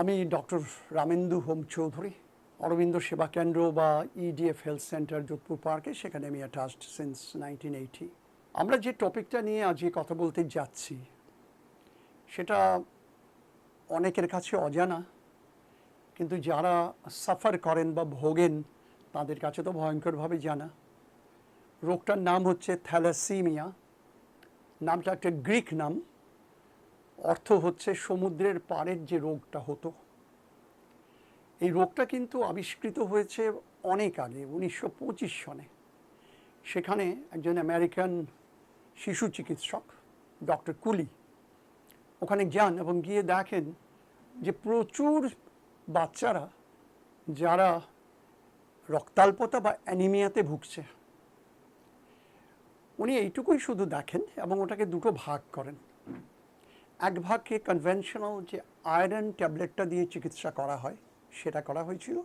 আমি ডক্টর রামেন্দু হোম চৌধুরী, অরবিন্দ সেবা কেন্দ্র বা IDF health centre Jodhpur পার্কে, সেখানে আমি অ্যাটাচড সিন্স নাইনটিন এইটি আমরা যে টপিকটা নিয়ে আজকে কথা বলতে যাচ্ছি, সেটা অনেকের কাছে অজানা, কিন্তু যারা সাফার করেন বা ভোগেন, তাদের কাছে তো ভয়ঙ্করভাবে জানা। রোগটার নাম হচ্ছে থ্যালাসিমিয়া, নামটা একটা গ্রিক নাম। অর্থ হচ্ছে সমুদ্রের পাড়ের যে রোগটা হতো। এই রোগটা কিন্তু আবিষ্কৃত হয়েছে অনেক আগে, উনিশশো পঁচিশ সনে। সেখানে একজন আমেরিকান শিশু চিকিৎসক, ডক্টর কুলি, ওখানে যান এবং গিয়ে দেখেন যে প্রচুর বাচ্চারা যারা রক্তাল্পতা বা অ্যানিমিয়াতে ভুগছে। উনি এইটুকুই শুধু দেখেন এবং ওটাকে দুটো ভাগ করেন। এক ভাগকে কনভেনশনাল যে আয়রন ট্যাবলেটটা দিয়ে চিকিৎসা করা হয়, সেটা করা হয়েছিল।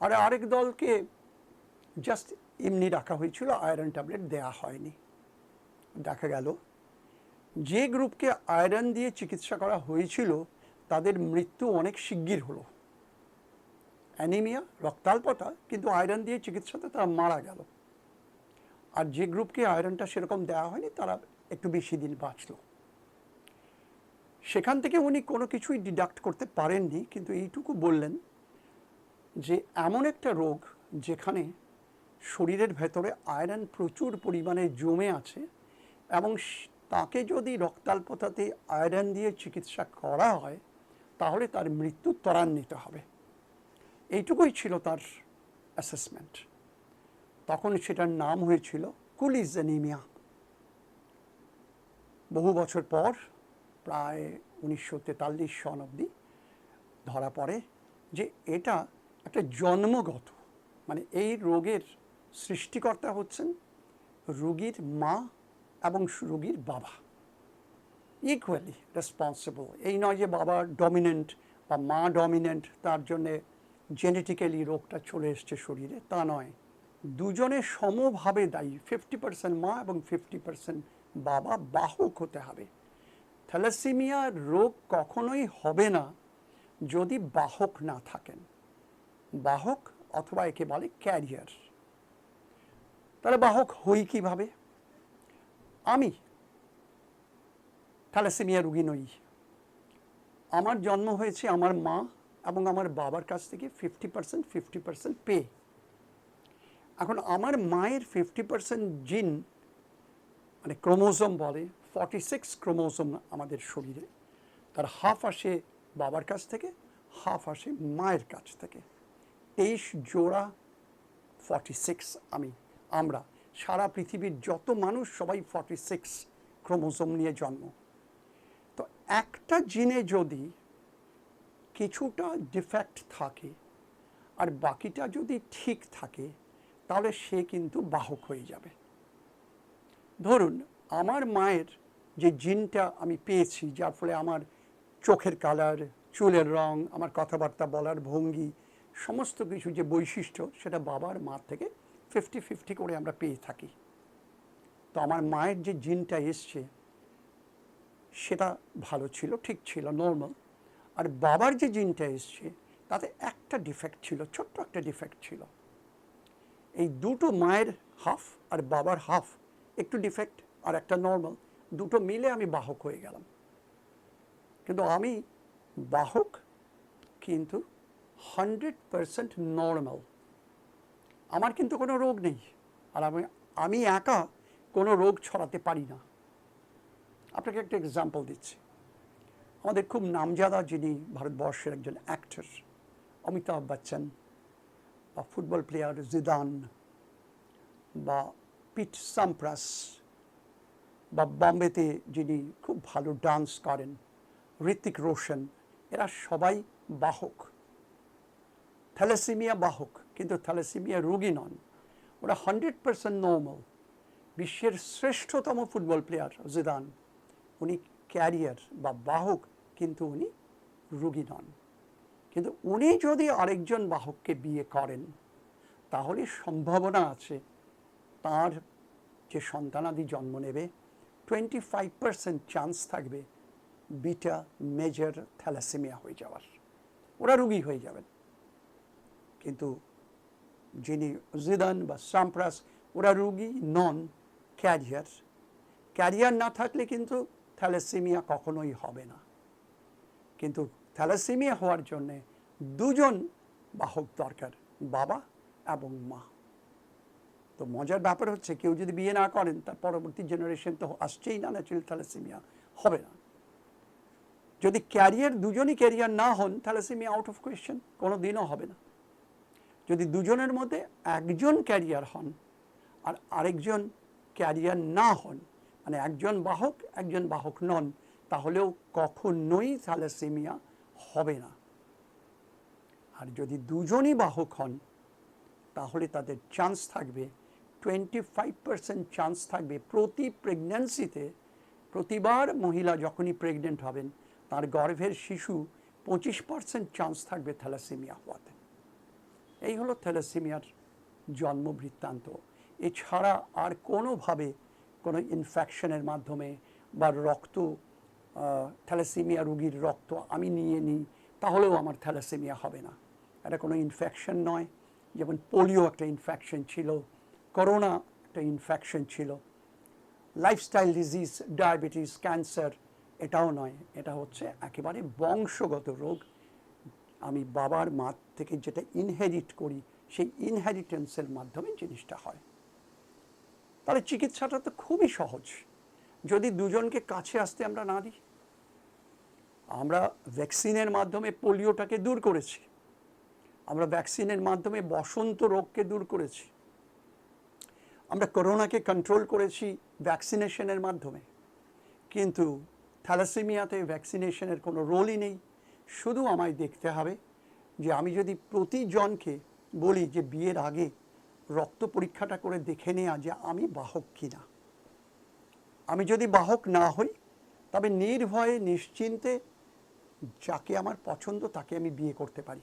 আর আরেক দলকে জাস্ট এমনি রাখা হয়েছিল, আয়রন ট্যাবলেট দেয়া হয়নি। দেখা গেল, যে গ্রুপকে আয়রন দিয়ে চিকিৎসা করা হয়েছিল, তাদের মৃত্যু অনেক শিগগির হলো। অ্যানিমিয়া, রক্তাল্পতা, কিন্তু আয়রন দিয়ে চিকিৎসাতে তারা মারা গেল। আর যে গ্রুপকে আয়রনটা সেরকম দেওয়া হয়নি, তারা একটু বেশি দিন বাঁচলো। সেখান থেকে উনি কোনো কিছুই ডিডাক্ট করতে পারেননি, কিন্তু এইটুকু বললেন যে এমন একটা রোগ যেখানে শরীরের ভেতরে আয়রন প্রচুর পরিমাণে জমে আছে এবং তাকে যদি রক্তাল্পতাতে আয়রন দিয়ে চিকিৎসা করা হয়, তাহলে তার মৃত্যু ত্বরান্বিত হবে। এইটুকুই ছিল তার অ্যাসেসমেন্ট তখন সেটার নাম হয়েছিল কুলিজ অ্যানিমিয়া বহু বছর পর প্রায় উনিশশো তেতাল্লিশ সন অবধি ধরা পড়ে যে এটা একটা জন্মগত মানে এই রোগের সৃষ্টিকর্তা হচ্ছেন রোগীর মা এবং রোগীর বাবা। ইকুয়ালি রেসপন্সিবল এই নয় যে বাবা ডমিনেন্ট বা মা ডমিনেন্ট তার জন্যে জেনেটিক্যালি রোগটা চলে এসছে শরীরে, তা নয়। দুজনে সমভাবে দায়ী ফিফটি পার্সেন্ট মা এবং ফিফটি পার্সেন্ট বাবা, বাহক হতে হবে। থ্যালাসিমিয়া রোগ কখনোই হবে না যদি বাহক না থাকেন। বাহক অথবা একে বলে ক্যারিয়ার। তাহলে বাহক হই কীভাবে? আমি থ্যালাসেমিয়া রুগী নই। আমার জন্ম হয়েছে আমার মা এবং আমার বাবার কাছ থেকে fifty percent fifty percent pay এখন আমার মায়ের ফিফটি পার্সেন্ট জিন মানে ক্রোমোজোম বলে ফর্টি সিক্স ক্রোমোজোম আমাদের শরীরে। তার হাফ আসে বাবার কাছ থেকে হাফ আসে মায়ের কাছ থেকে। তেইশ জোড়া ফর্টি সিক্স আমি, আমরা। সারা পৃথিবীর যত মানুষ সবাই ফর্টি সিক্স ক্রোমোজোম নিয়ে জন্ম। তো একটা জিনে যদি কিছুটা ডিফেক্ট থাকে, আর বাকিটা যদি ঠিক থাকে, তাহলে সে কিন্তু বাহক হয়ে যাবে। ধরুন, আমার মায়ের যে জিনটা আমি পেয়েছি, যার ফলে আমার চোখের কালার, চুলের রং, আমার কথাবার্তা বলার ভঙ্গি, সমস্ত কিছু যে বৈশিষ্ট্য, সেটা বাবার মা থেকে ফিফটি ফিফটি করে আমরা পেয়ে থাকি। তো আমার মায়ের যে জিনটা এসছে, সেটা ভালো ছিল, ঠিক ছিল নর্মাল আর বাবার যে জিনটা এসছে, তাতে একটা ডিফেক্ট ছিল, ছোট্ট একটা ডিফেক্ট ছিল। এই দুটো মায়ের হাফ আর বাবার হাফ একটু ডিফেক্ট আর একটা নর্মাল দুটো মিলে আমি বাহক হয়ে গেলাম। কিন্তু আমি বাহক কিন্তু হান্ড্রেড পারসেন্ট নর্মাল আমার কিন্তু কোনো রোগ নেই আর আমি আমি একা কোনো রোগ ছড়াতে পারি না। আপনাকে একটা এক্সাম্পল দিচ্ছি। আমাদের খুব নামজাদা যিনি ভারতবর্ষের একজন অ্যাক্টর অমিতাভ বচ্চন বা ফুটবল প্লেয়ার জিদান বা পিট সাম্প্রাস বা বম্বেতে যিনি খুব ভালো ডান্স করেন ঋতিক রোশন, এরা সবাই বাহক। থ্যালাসিমিয়া বাহক, কিন্তু থ্যালাসিমিয়া রোগী নন। ওরা হান্ড্রেড পার্সেন্ট নর্মাল। বিশ্বের শ্রেষ্ঠতম ফুটবল প্লেয়ার জিদান। উনি ক্যারিয়ার বা বাহক, কিন্তু উনি রুগী নন। কিন্তু উনি যদি আরেকজন বাহককে বিয়ে করেন, তাহলে সম্ভাবনা আছে তার যে সন্তানাদি জন্ম নেবে টোয়েন্টি ফাইভ পার্সেন্ট চান্স থাকবে বিটা মেজর থ্যালাসেমিয়া হয়ে যাওয়ার। ওরা রুগী হয়ে যাবেন। কিন্তু যিনি জিদান বা সাম্প্রাস, ওরা রুগী নন, ক্যারিয়ার। ক্যারিয়ার না থাকলে কিন্তু থ্যালাসেমিয়া কখনোই হবে না। কিন্তু থ্যালাসেমিয়া হওয়ার জন্যে দুজন বাহক দরকার, বাবা এবং মা। তো মজার ব্যাপার হচ্ছে কেউ যদি বিয়ে না করেন, তার পরবর্তী জেনারেশন তো আসছেই না ন্যাচুরাল থ্যালাসেমিয়া হবে না। যদি ক্যারিয়ার দুজনই ক্যারিয়ার না হন থ্যালাসেমিয়া আউট অফ কোয়েশ্চেন কোনো দিনও হবে না। যদি দুজনের মধ্যে একজন ক্যারিয়ার হন আর আরেকজন ক্যারিয়ার না হন মানে একজন বাহক একজন বাহক নন, তাহলেও কখনোই থ্যালাসেমিয়া হবে না। আর যদি দুজনই বাহক হন, তাহলে তাদের চান্স থাকবে টোয়েন্টি ফাইভ পার্সেন্ট চান্স থাকবে প্রতি প্রেগন্যান্সিতে প্রতিবার মহিলা যখনই প্রেগনেন্ট হবেন, তার গর্ভের শিশু পঁচিশ পার্সেন্ট চান্স থাকবে থ্যালাসেমিয়া হওয়াতে। এই হলো থ্যালাসেমিয়ার জন্ম বৃত্তান্ত এছাড়া আর কোনোভাবে কোনো ইনফেকশনের মাধ্যমে বা রক্ত থ্যালাসেমিয়া রুগীর রক্ত আমি নিয়ে নিই, তাহলেও আমার থ্যালাসেমিয়া হবে না। এটা কোনো ইনফেকশন নয়। যেমন পোলিও একটা ইনফেকশন ছিল করোনা একটা ইনফেকশন ছিল। লাইফস্টাইল ডিজিজ ডায়াবেটিস ক্যান্সার এটাও নয়, এটা হচ্ছে একেবারে বংশগত রোগ। আমি বাবার মা থেকে যেটা ইনহেরিট করি, সেই ইনহেরিটেন্সের মাধ্যমে জিনিসটা হয়। তাহলে চিকিৎসাটা তো খুবই সহজ। যদি দুজনকে কাছে আসতে আমরা না দিই, আমরা ভ্যাকসিনের মাধ্যমে পোলিওটাকে দূর করেছি। আমরা ভ্যাকসিনের মাধ্যমে বসন্ত রোগকে দূর করেছি। আমরা করোনাকে কন্ট্রোল করেছি ভ্যাকসিনেশনের মাধ্যমে। কিন্তু থ্যালাসেমিয়াতে ভ্যাকসিনেশনের কোনো রোলই নেই। শুধু আমায় দেখতে হবে যে আমি যদি প্রতিজনকে বলি যে বিয়ের আগে রক্ত পরীক্ষাটা করে দেখে নেওয়া যে আমি বাহক কিনা। আমি যদি বাহক না হই, তবে নির্ভয়ে, নিশ্চিন্তে যাকে আমার পছন্দ তাকে আমি বিয়ে করতে পারি।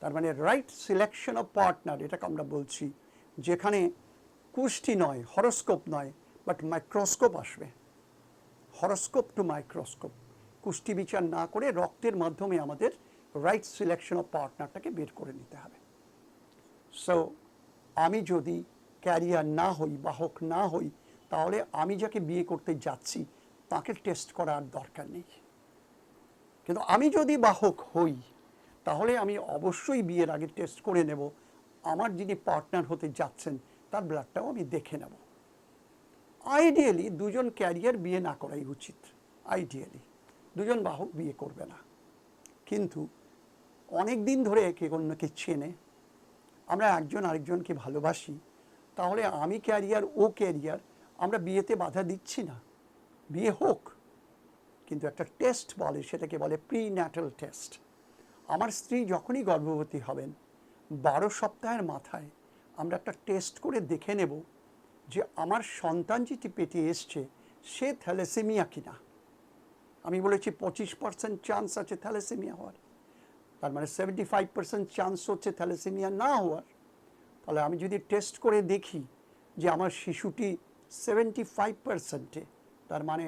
তার মানে রাইট সিলেকশন অফ পার্টনার এটাকে আমরা বলছি। যেখানে কুষ্টি নয়, হরস্কোপ নয় বাট মাইক্রোস্কোপ আসবে। হরস্কোপ টু মাইক্রোস্কোপ কুষ্টি বিচার না করে রক্তের মাধ্যমে আমাদের রাইট সিলেকশন অফ পার্টনারটাকে বের করে নিতে হবে। সো আমি যদি ক্যারিয়ার না হই, বাহক না হই, তাহলে আমি যাকে বিয়ে করতে যাচ্ছি, তাকে টেস্ট করার দরকার নেই। কিন্তু আমি যদি বাহক হই, তাহলে আমি অবশ্যই বিয়ের আগে টেস্ট করে নেব। আমার যিনি পার্টনার হতে যাচ্ছেন তার ব্লাডটাও আমি দেখে নেব। আইডিয়ালি দুজন ক্যারিয়ার বিয়ে না করাই উচিত আইডিয়ালি দুজন বাহক বিয়ে করবে না। কিন্তু অনেক দিন ধরে একে অন্যকে চেনে, আমরা একজন আরেকজনকে ভালোবাসি, তাহলে আমি ক্যারিয়ার ও ক্যারিয়ার আমরা বিয়েতে বাধা দিচ্ছি না। বিয়ে হোক, কিন্তু একটা টেস্ট বলে, সেটাকে বলে প্রি ন্যাটাল টেস্ট আমার স্ত্রী যখনই গর্ভবতী হবেন, বারো সপ্তাহের মাথায় আমরা একটা টেস্ট করে দেখে নেব যে আমার সন্তান যেটি পেটে এসছে, সে থ্যালাসেমিয়া কিনা। আমি বলেছি পঁচিশ পার্সেন্ট চান্স আছে থ্যালাসেমিয়া হওয়ার। তার মানে সেভেন্টি ফাইভ পার্সেন্ট চান্স হচ্ছে থ্যালাসেমিয়া না হওয়ার। তাহলে আমি যদি টেস্ট করে দেখি যে আমার শিশুটি সেভেন্টি ফাইভ পার্সেন্টে তার মানে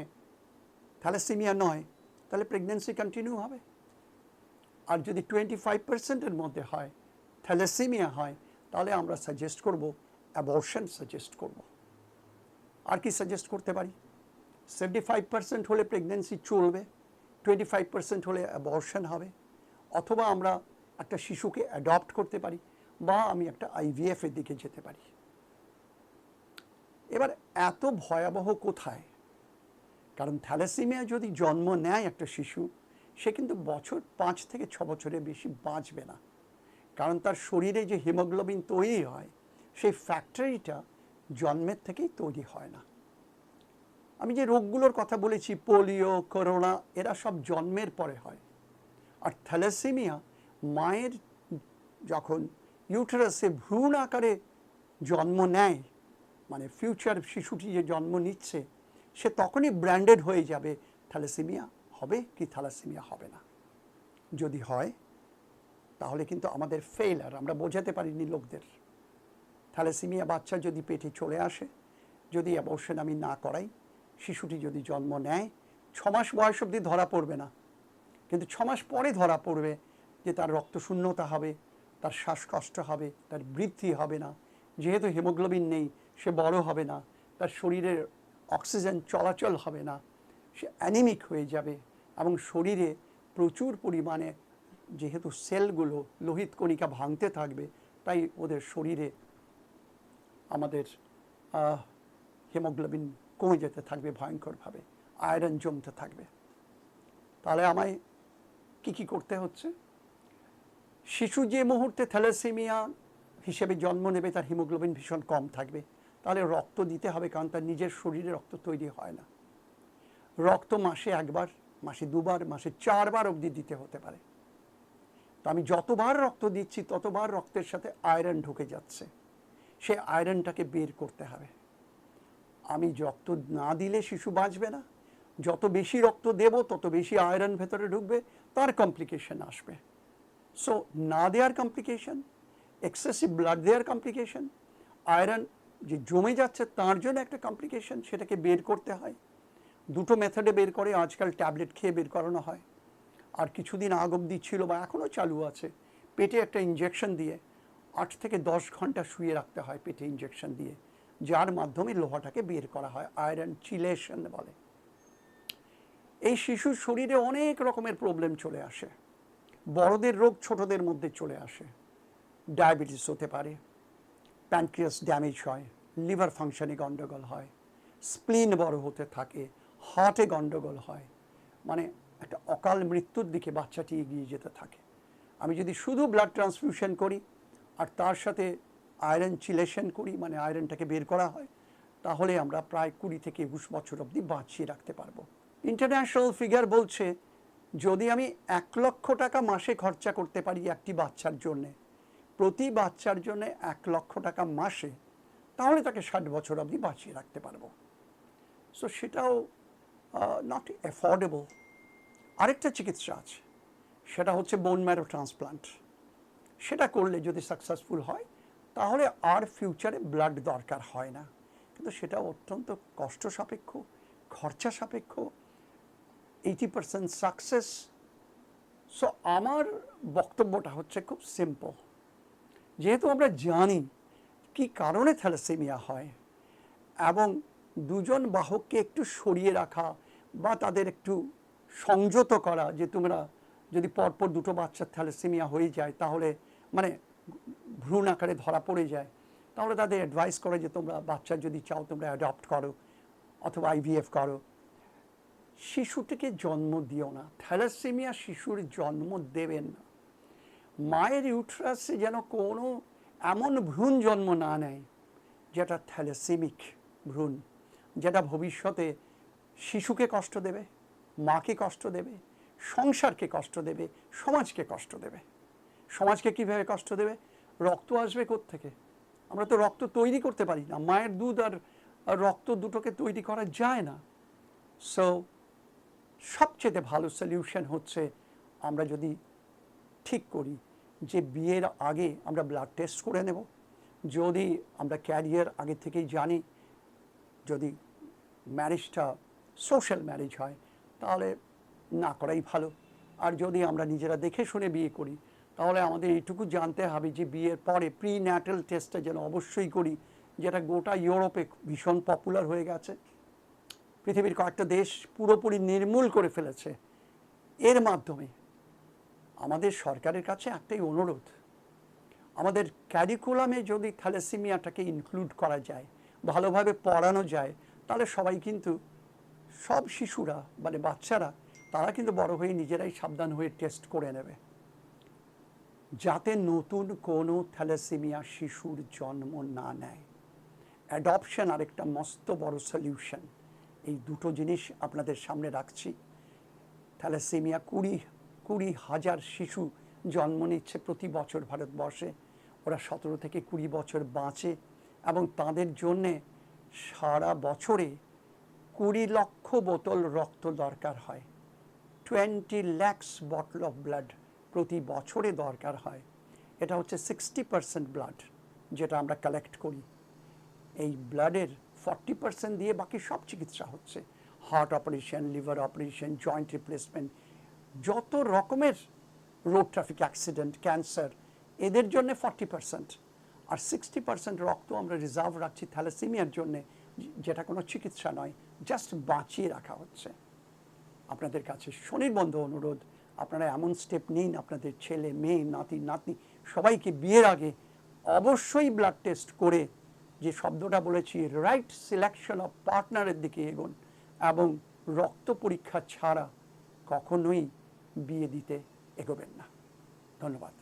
থ্যালাসেমিয়া নয়, তাহলে প্রেগনেন্সি কন্টিনিউ হবে। আর যদি টোয়েন্টি ফাইভ পার্সেন্টের মধ্যে হয় থ্যালাসেমিয়া হয় তাহলে আমরা সাজেস্ট করব অ্যাবর্শন সাজেস্ট করব। আর কি সাজেস্ট করতে পারি? সেভেন্টি ফাইভ পার্সেন্ট হলে প্রেগনেন্সি চলবে টোয়েন্টি ফাইভ পার্সেন্ট হলে অ্যাবর্শন হবে, অথবা আমরা একটা শিশুকে অ্যাডপ্ট করতে পারি, বা আমি একটা আইভিএফের দিকে যেতে পারি। এবার এত ভয়াবহ কোথায়? কারণ থ্যালাসিমিয়া যদি জন্ম নেয় একটা শিশু, সে কিন্তু বছর পাঁচ থেকে ছ বছরের বেশি বাঁচবে না। কারণ তার শরীরে যে হিমোগ্লোবিন তৈরি হয়, সেই ফ্যাক্টরিটা জন্মের থেকেই তৈরি হয় না। আমি যে রোগগুলোর কথা বলেছি, পোলিও, করোনা, এরা সব জন্মের পরে হয়। আর থ্যালাসেমিয়া মায়ের যখন ইউটারাসে ভ্রূণ আকারে জন্ম নেয় মানে ফিউচার শিশুটি যে জন্ম নিচ্ছে, সে তখনই ব্র্যান্ডেড হয়ে যাবে, থ্যালাসেমিয়া হবে কি থ্যালাসেমিয়া হবে না। যদি হয় তাহলে কিন্তু আমাদের ফেইলার আমরা বোঝাতে পারিনি লোকদের। থ্যালাসেমিয়া বাচ্চা যদি পেটে চলে আসে, যদি অবশ্যই আমি না করাই, শিশুটি যদি জন্ম নেয়, ছ মাস বয়স অবধি ধরা পড়বে না। কিন্তু ছ মাস পরে ধরা পড়বে যে তার রক্ত শূন্যতা হবে, তার শ্বাসকষ্ট হবে, তার বৃদ্ধি হবে না। যেহেতু হিমোগ্লোবিন নেই, সে বড় হবে না, তার শরীরের অক্সিজেন চলাচল হবে না, সে অ্যানিমিক হয়ে যাবে এবং শরীরে প্রচুর পরিমাণে যেহেতু সেলগুলো লোহিত কণিকা ভাঙতে থাকবে, তাই ওদের শরীরে আমাদের হিমোগ্লোবিন কমে যেতে থাকবে ভয়ঙ্করভাবে, আয়রন জমতে থাকবে। তাহলে আমায় কি কি করতে হচ্ছে? শিশু যে মুহূর্তে থ্যালাসেমিয়া হিসেবে জন্ম নেবে, তার হিমোগ্লোবিন ভীষণ কম থাকবে। তাহলে রক্ত দিতে হবে, কারণ তার নিজের শরীরে রক্ত তৈরি হয় না। রক্ত মাসে একবার, মাসে দুবার, মাসে চারবার অবধি দিতে হতে পারে। আমি যতবার রক্ত দিচ্ছি, ততবার রক্তের সাথে আয়রন ঢুকে যাচ্ছে। সে আয়রনটাকে বের করতে হবে। আমি রক্ত না দিলে শিশু বাঁচবে না, যত বেশি রক্ত দেব, তত বেশি আয়রন ভেতরে ঢুকবে, তার কমপ্লিকেশন আসবে। সো না দেওয়ার কমপ্লিকেশন এক্সেসিভ ব্লাড দেওয়ার কমপ্লিকেশন আয়রন যে জমে যাচ্ছে তার জন্য একটা কমপ্লিকেশন সেটাকে বের করতে হয়। দুটো মেথডে বের করে, আজকাল ট্যাবলেট খেয়ে বের করানো হয়। আর কিছুদিন আগ অব্দি ছিল বা এখনও চালু আছে, পেটে একটা ইঞ্জেকশন দিয়ে আট থেকে দশ ঘণ্টা শুয়ে রাখতে হয় পেটে ইঞ্জেকশন দিয়ে, যার মাধ্যমে লোহাটাকে বের করা হয় আয়রন চিলেশন বলে। এই শিশুর শরীরে অনেক রকমের প্রবলেম চলে আসে। বড়দের রোগ ছোটদের মধ্যে চলে আসে। ডায়াবেটিস হতে পারে প্যানক্রিয়াস ড্যামেজ হয় লিভার ফাংশনে গণ্ডগোল হয় স্প্লিন বড় হতে থাকে হার্টে গণ্ডগোল হয়। মানে একটা অকাল মৃত্যুর দিকে বাচ্চাটি এগিয়ে যেতে থাকে। আমি যদি শুধু ব্লাড ট্রান্সফিউশন করি আর তার সাথে আয়রন চিলেশন করি মানে আয়রনটাকে বের করা হয়, তাহলে আমরা প্রায় কুড়ি থেকে একুশ বছর অবধি বাঁচিয়ে রাখতে পারব। ইন্টারন্যাশনাল ফিগার বলছে, যদি আমি এক লক্ষ টাকা মাসে খরচা করতে পারি একটি বাচ্চার জন্যে, প্রতি বাচ্চার জন্য এক লক্ষ টাকা মাসে, তাহলে তাকে ষাট বছর অবধি বাঁচিয়ে রাখতে পারব। সো সেটাও নট অ্যাফোর্ডেবল আরেকটা চিকিৎসা আছে, সেটা হচ্ছে বোন ম্যারো ট্রান্সপ্লান্ট সেটা করলে যদি সাকসেসফুল হয়, তাহলে আর ফিউচারে ব্লাড দরকার হয় না। কিন্তু সেটা অত্যন্ত কষ্ট সাপেক্ষ, খরচা সাপেক্ষ এইটি পার্সেন্ট সাকসেস সো আমার বক্তব্যটা হচ্ছে খুব সিম্পল যেহেতু আমরা জানি কি কারণে থ্যালাসেমিয়া হয়, এবং দুজন বাহককে একটু সরিয়ে রাখা বা তাদের একটু সংযত করা যে তোমরা যদি পরপর দুটো বাচ্চার থ্যালাসেমিয়া হয়ে যায়, তাহলে মানে ভ্রূণ আকারে ধরা পড়ে যায়। তাহলে তাদের অ্যাডভাইস করে যে তোমরা বাচ্চা যদি চাও, তোমরা অ্যাডপ্ট করো অথবা আইভিএফ করো। শিশুটিকে জন্ম দিও না। থ্যালাসেমিয়া শিশুর জন্ম দেবেন না। মায়ের ইউট্রাসে যেন কোনো এমন ভ্রূণ জন্ম না নেয়, যেটা থ্যালাসেমিক ভ্রূণ, যেটা ভবিষ্যতে শিশুকে কষ্ট দেবে। মাকে কষ্ট দেবে, সংসারকে কষ্ট দেবে, সমাজকে কষ্ট দেবে। সমাজকে কীভাবে কষ্ট দেবে? রক্ত আসবে থেকে আমরা তো রক্ত তৈরি করতে পারি না, মায়ের দুধ আর রক্ত দুটোকে তৈরি করা যায় না। সো সবচেয়ে ভালো সলিউশন হচ্ছে আমরা যদি ঠিক করি যে বিয়ের আগে আমরা ব্লাড টেস্ট করে নেব। যদি আমরা ক্যারিয়ার আগে থেকেই জানি, যদি ম্যারেজটা সোশ্যাল ম্যারেজ হয় তাহলে না করাই ভালো। আর যদি আমরা নিজেরা দেখে শুনে বিয়ে করি, তাহলে আমাদের এইটুকু জানতে হবে যে বিয়ের পরে প্রি ন্যাটাল টেস্টটা যেন অবশ্যই করি, যেটা গোটা ইউরোপে ভীষণ পপুলার হয়ে গেছে। পৃথিবীর কয়েকটা দেশ পুরোপুরি নির্মূল করে ফেলেছে। এর মাধ্যমে আমাদের সরকারের কাছে একটাই অনুরোধ, আমাদের ক্যারিকুলামে যদি থ্যালাসেমিয়াটাকে ইনক্লুড করা যায়, ভালোভাবে পড়ানো যায়, তাহলে সবাই কিন্তু সব শিশুরা মানে বাচ্চারা, তারা কিন্তু বড় হয়ে নিজেরাই সাবধান হয়ে টেস্ট করে নেবে। যাতে নতুন কোনো থ্যালাসেমিয়া শিশুর জন্ম না নেয়। অ্যাডপশন আরেকটা মস্ত বড় সলিউশন এই দুটো জিনিস আপনাদের সামনে রাখছি। থ্যালাসেমিয়া কুড়ি কুড়ি হাজার শিশু জন্ম নিচ্ছে প্রতি বছর ভারতবর্ষে। ওরা সতেরো থেকে কুড়ি বছর বাঁচে এবং তাদের জন্যে সারা বছরে কুড়ি লক্ষ বোতল রক্ত দরকার হয়। Twenty lakhs bottle of blood প্রতি বছরে দরকার হয়। এটা হচ্ছে সিক্সটি পার্সেন্ট ব্লাড যেটা আমরা কালেক্ট করি। এই ব্লাডের ফর্টি পার্সেন্ট দিয়ে বাকি সব চিকিৎসা হচ্ছে। Heart operation liver operation joint replacement যত রকমের রোড ট্রাফিক অ্যাক্সিডেন্ট ক্যান্সার এদের জন্য ফর্টি পার্সেন্ট আর সিক্সটি পার্সেন্ট রক্ত আমরা রিজার্ভ রাখছি থ্যালাসিমিয়ার জন্যে, যেটা কোনো চিকিৎসা নয়। জাস্ট বাঁচিয়ে রাখা হচ্ছে। আপনাদের কাছে স্বনির্বন্ধ অনুরোধ, আপনারা এমন স্টেপ নিন, আপনাদের ছেলে, মেয়ে, নাতি, নাতনি সবাইকে বিয়ের আগে অবশ্যই ব্লাড টেস্ট করে যে শব্দটা বলেছি রাইট সিলেকশন অফ পার্টনারের দিকে এগোন এবং রক্ত পরীক্ষা ছাড়া কখনোই বিয়ে দিতে এগোবেন না। ধন্যবাদ।